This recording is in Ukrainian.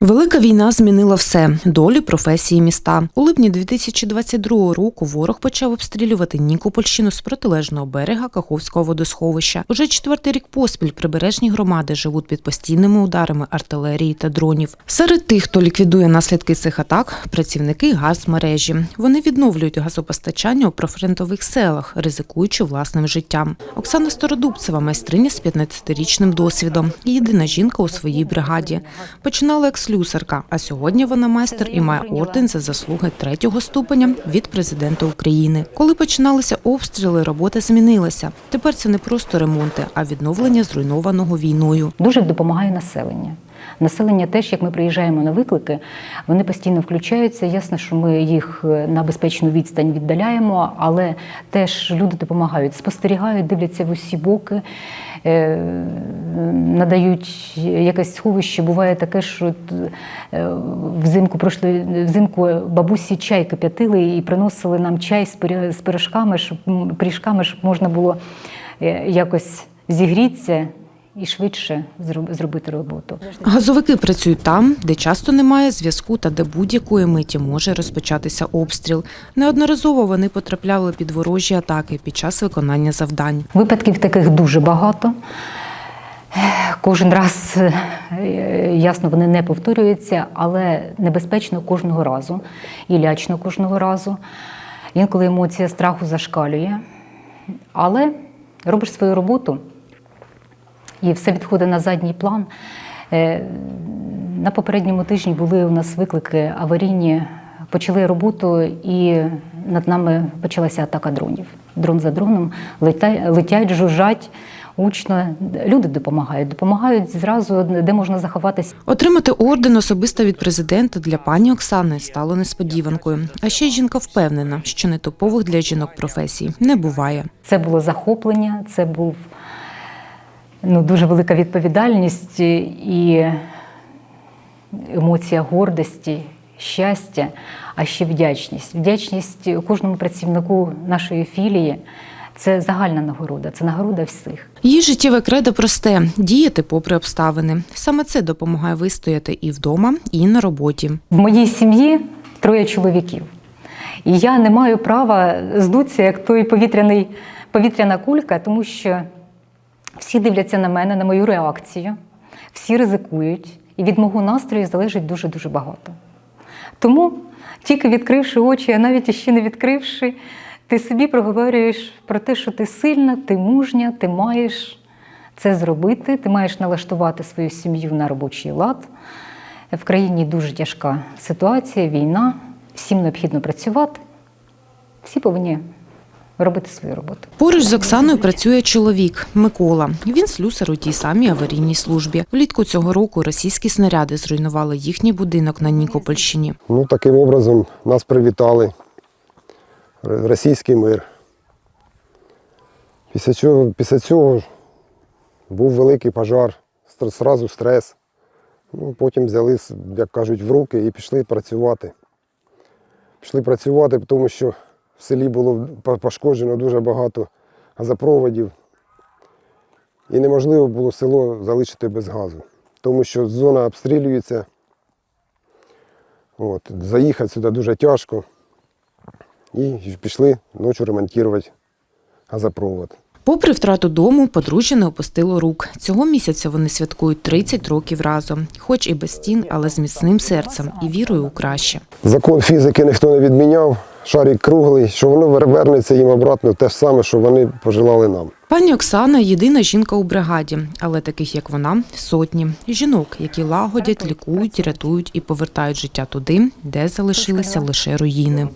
Велика війна змінила все долі, професії міста. У липні 2022 року ворог почав обстрілювати Нікопольщину з протилежного берега Каховського водосховища. Уже четвертий рік поспіль прибережні громади живуть під постійними ударами артилерії та дронів. Серед тих, хто ліквідує наслідки цих атак, працівники газмережі. Вони відновлюють газопостачання у профронтових селах, ризикуючи власним життям. Оксана Стародубцева, майстриня з 15-річним досвідом. Єдина жінка у своїй бригаді. Починала як слюсарка, а сьогодні вона майстер і має орден за заслуги третього ступеня від президента України. Коли починалися обстріли, робота змінилася. Тепер це не просто ремонти, а відновлення зруйнованого війною. Дуже допомагає населення. Населення теж, як ми приїжджаємо на виклики, вони постійно включаються. Ясно, що ми їх е, на безпечну відстань віддаляємо, але теж люди допомагають, спостерігають, дивляться в усі боки, е, надають якесь сховище. Буває таке, що е, взимку пройшли взимку бабусі чай кип'ятили і приносили нам чай з пирі- з пиріжками, щоб пиріжками, щоб можна було якось зігрітися і швидше зроб- зробити роботу. Газовики працюють там, де часто немає зв'язку та де будь-якої миті може розпочатися обстріл. Неодноразово вони потрапляли під ворожі атаки під час виконання завдань. Випадків таких дуже багато. Кожен раз, е, ясно, вони не повторюються, але небезпечно кожного разу і лячно кожного разу. Інколи емоція страху зашкалює. Але робиш свою роботу і все відходить на задній план. Е, На попередньому тижні були у нас виклики аварійні, почали роботу, і над нами почалася атака дронів. Дрон за дроном летять, жужжать гучно. Люди допомагають, допомагають зразу, де можна заховатися. Отримати орден особисто від президента для пані Оксани стало несподіванкою. А ще жінка впевнена, що нетипових для жінок професій не буває. Це було захоплення, це був ну, дуже велика відповідальність і емоція гордості, щастя, а ще вдячність. Вдячність кожному працівнику нашої філії. Це загальна нагорода, це нагорода всіх. Її життєве кредо просте діяти попри обставини. Саме це допомагає вистояти і вдома, і на роботі. В моїй сім'ї троє чоловіків. І я не маю права здутися, як той повітряний, повітряна кулька, тому що всі дивляться на мене, на мою реакцію, всі ризикують, і від мого настрою залежить дуже-дуже багато. Тому, тільки відкривши очі, а навіть іще не відкривши, ти собі проговорюєш про те, що ти сильна, ти мужня, ти маєш це зробити, ти маєш налаштувати свою сім'ю на робочий лад. В країні дуже тяжка ситуація, війна, всім необхідно працювати, всі повинні робити свою роботу. Поруч з Оксаною працює чоловік Микола. Він слюсар у тій самій аварійній службі. Влітку цього року російські снаряди зруйнували їхній будинок на Нікопольщині. Ну, таким образом нас привітали. Російський мир. Після цього, після цього був великий пожар, зразу стрес. Ну, потім взяли, як кажуть, в руки і пішли працювати. Пішли працювати, тому що в селі було пошкоджено дуже багато газопроводів. І неможливо було село залишити без газу, тому що зона обстрілюється. От, заїхати сюди дуже тяжко. І пішли ночі ремонтувати газопровод. Попри втрату дому, подружжя не опустило рук. Цього місяця вони святкують 30 років разом, хоч і без стін, але з міцним серцем і вірою у краще. Закон фізики ніхто не відміняв, шарик круглий, що воно вернеться їм обратно те ж саме, що вони пожелали нам. Пані Оксана єдина жінка у бригаді, але таких як вона сотні жінок, які лагодять, лікують, рятують і повертають життя туди, де залишилися лише руїни.